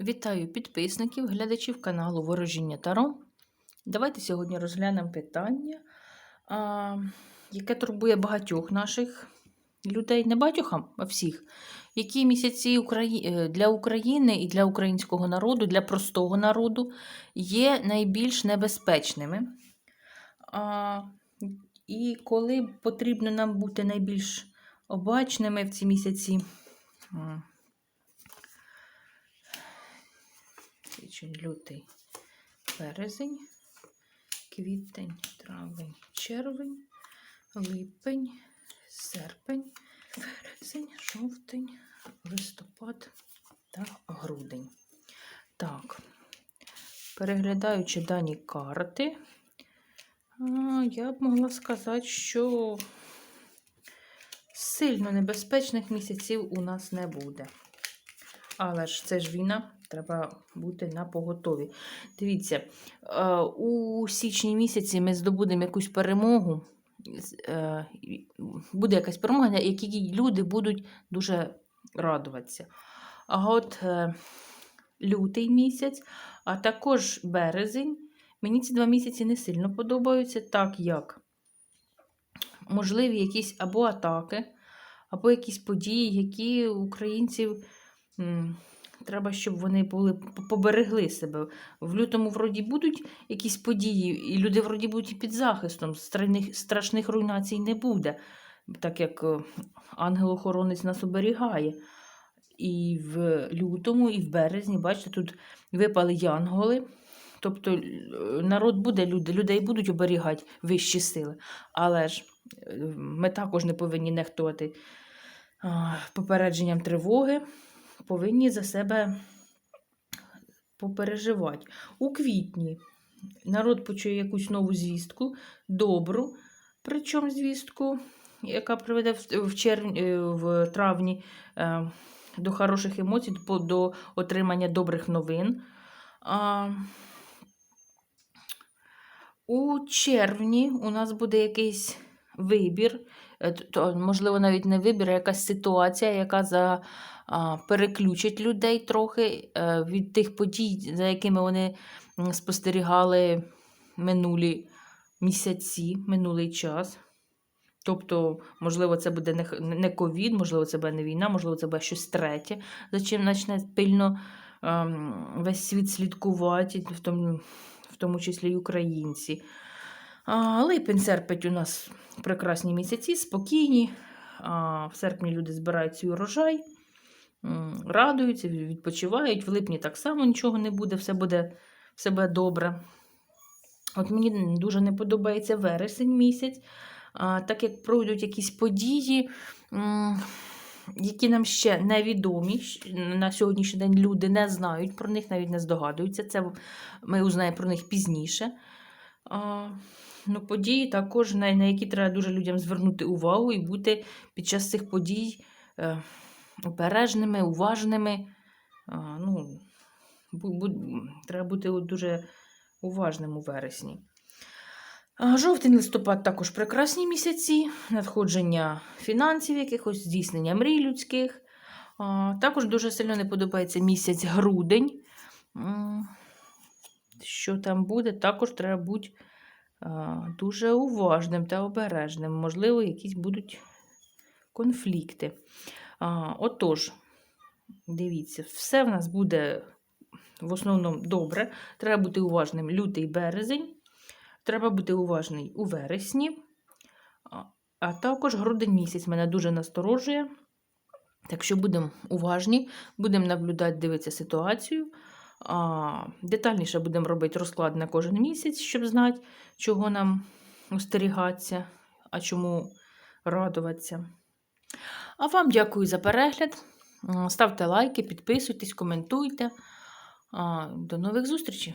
Вітаю підписників, глядачів каналу Ворожіння Таро. Давайте сьогодні розглянемо питання, яке турбує багатьох наших людей, не багатьох, а всіх. Які місяці е, для України і для українського народу, для простого народу є найбільш небезпечними. І коли потрібно нам бути найбільш обачними в ці місяці. Січень, лютий, березень, квітень, травень, червень, липень, серпень, вересень, жовтень, листопад та грудень. Так, переглядаючи дані карти, я б могла сказати, що сильно небезпечних місяців у нас не буде. Але ж це ж війна, треба бути на поготові. Дивіться, е, у січні місяці ми здобудемо якусь перемогу. е, Буде якась перемога, на якій люди будуть дуже радуватися. А от е, лютий місяць, а також березень, мені ці два місяці не сильно подобаються, так як можливі якісь або атаки, або якісь події, які українців. Треба, щоб вони були поберегли себе. В лютому вроді будуть якісь події, і люди вроді будуть під захистом. Страшних, страшних руйнацій не буде, так як е, ангел-охоронець нас оберігає. І в лютому, і в березні, бачите, тут випали янголи. Тобто народ буде, люди, людей будуть оберігати вищі сили. Але ж е, ми також не повинні нехтувати попередженням тривоги повинні за себе попереживати. У квітні народ почує якусь нову звістку, добру, причому звістку, яка приведе в, червні, е, в травні е, до хороших емоцій, до отримання добрих новин. У червні у нас буде якийсь вибір, е, то, можливо, навіть не вибір, а якась ситуація, яка за, а, переключить людей трохи е, від тих подій, за якими вони спостерігали минулі місяці, минулий час. Тобто, можливо, це буде не ковід, можливо, це буде не війна, можливо, це буде щось третє, за чим почне пильно ем, весь світ слідкувати, в тому, в тому числі й українці. Липень, серпень у нас прекрасні місяці, спокійні. В серпні люди збирають свій урожай, радуються, відпочивають. В липні так само нічого не буде, все буде, все буде добре. От мені дуже не подобається вересень місяць, так як пройдуть якісь події, які нам ще невідомі. На сьогоднішній день люди не знають про них, навіть не здогадуються. Це ми узнаємо про них пізніше. Ну, події також, на, на які треба дуже людям звернути увагу і бути під час цих подій е, обережними, уважними. А, ну, бу, бу, треба бути дуже уважним у вересні. Жовтень листопад також прекрасні місяці, надходження фінансів, якихось здійснення мрій людських. Також дуже сильно не подобається місяць грудень. Що там буде, також треба бути дуже уважним та обережним. Можливо, якісь будуть конфлікти. Отож, дивіться, все в нас буде в основному добре. Треба бути уважним лютий березень. Треба бути уважний у вересні, а також грудень місяць мене дуже насторожує. Так що будемо уважні, будемо наблюдати, дивитися ситуацію. Детальніше будемо робити розклад на кожен місяць, щоб знати, чого нам остерігатися, а чому радуватися. А вам дякую за перегляд. Ставте лайки, підписуйтесь, коментуйте. До нових зустрічей!